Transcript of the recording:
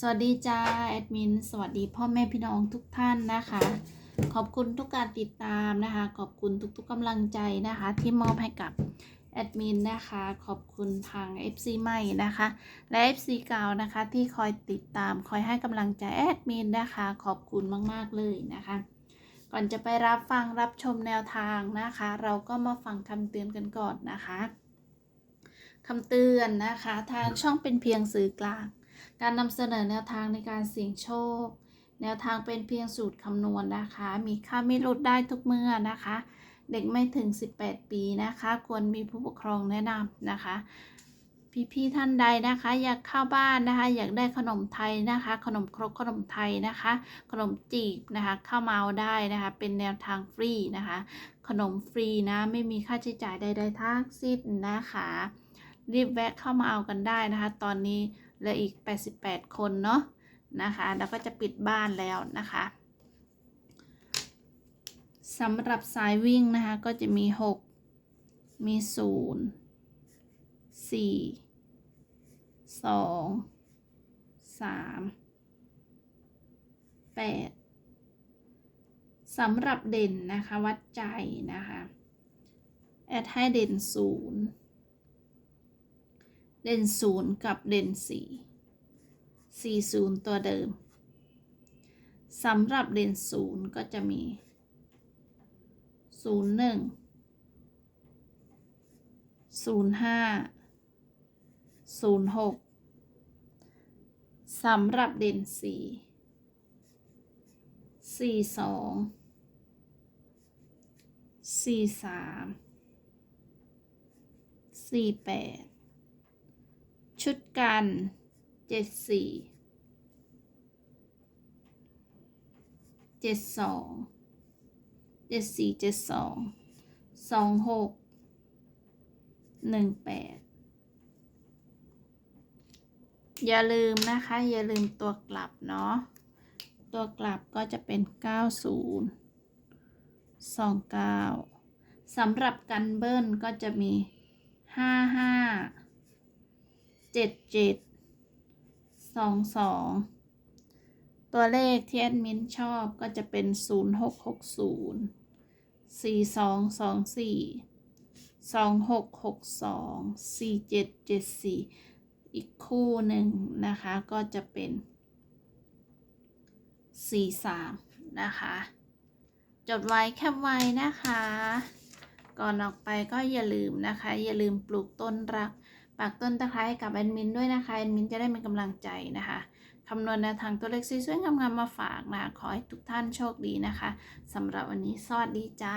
สวัสดีจ้าแอดมินสวัสดีพ่อแม่พี่น้องทุกท่านนะคะ ขอบคุณทุกการติดตามนะคะ ขอบคุณทุกๆกำลังใจนะคะ ที่มอบให้กับแอดมินนะคะ ขอบคุณทาง FC ใหม่นะคะ และ FC เก่านะคะที่คอยติดตามคอยให้กำลังใจแอดมินนะคะ ขอบคุณมากๆเลยนะคะ ก่อนจะไปรับฟังรับชมแนวทางนะคะ เราก็มาฟังคำเตือนกันก่อนนะคะคำเตือนนะคะ ทางช่องเป็นเพียงสื่อกลาง การนำเสนอแนวทางในการเสี่ยงโชค แนวทางเป็นเพียงสูตรคำนวณนะคะ มีค่าไม่ลดได้ทุกเมื่อนะคะ เด็กไม่ถึง 18 ปีนะคะ ควรมีผู้ปกครองแนะนำนะคะ พี่ๆท่านใดนะคะ อยากเข้าบ้านนะคะ อยากได้ขนมไทยนะคะ ขนมครกขนมไทยนะคะ ขนมจีบนะคะเข้ามาเอาได้นะคะ เป็นแนวทางฟรีนะคะ ขนมฟรีนะไม่มีค่าใช้จ่ายใดๆทั้งสิ้นนะคะรีบแวะเข้ามาเอากันได้นะคะ ตอนนี้ เหลืออีก 88 คนเนาะนะคะ แล้วก็จะปิดบ้านแล้วนะคะสำหรับสายวิ่งนะคะ ก็จะมี 6 มี 0 4 2 3 8สำหรับเด่นนะคะ วัดใจนะคะ แอดให้เด่น 0 เลนศูนย์กับเลนสี่สี่ศูนย์ตัวเดิมสำหรับเลนศูนย์ก็จะมีศูนย์หนึ่งศูนย์ห้าศูนย์หกสำหรับเลนสี่สี่สองสี่สามสี่แปด ชุดกันเจ็ดสี่เจ็ดสองเจ็ดสี่เจ็ดสองสองหกหนึ่งแปดอย่าลืมนะคะ อย่าลืมตัวกลับเนาะตัวกลับก็จะเป็นเก้าศูนย์สองเก้าสำหรับกันเบิ้ลก็จะมีห้าห้า เจ็ดเจ็ดสองสองตัวเลขที่แอดมินชอบก็จะเป็นศูนย์หกหกศูนย์สี่สองสองสี่สองหกหกสองสี่เจ็ดเจ็ดสี่อีกคู่หนึ่งนะคะก็จะเป็นสี่สามนะคะ จดไว้แคปไว้นะคะ ก่อนออกไปก็อย่าลืมนะคะ อย่าลืมปลูกต้นรัก ฝากต้นตะไคร้กับแอดมินด้วยนะคะแอดมินจะได้เป็นกำลังใจนะคะคำนวณแนวทางตัวเลขสวยๆงามๆมาฝากนะขอให้ทุกท่านโชคดีนะคะสำหรับวันนี้สวัสดีจ้า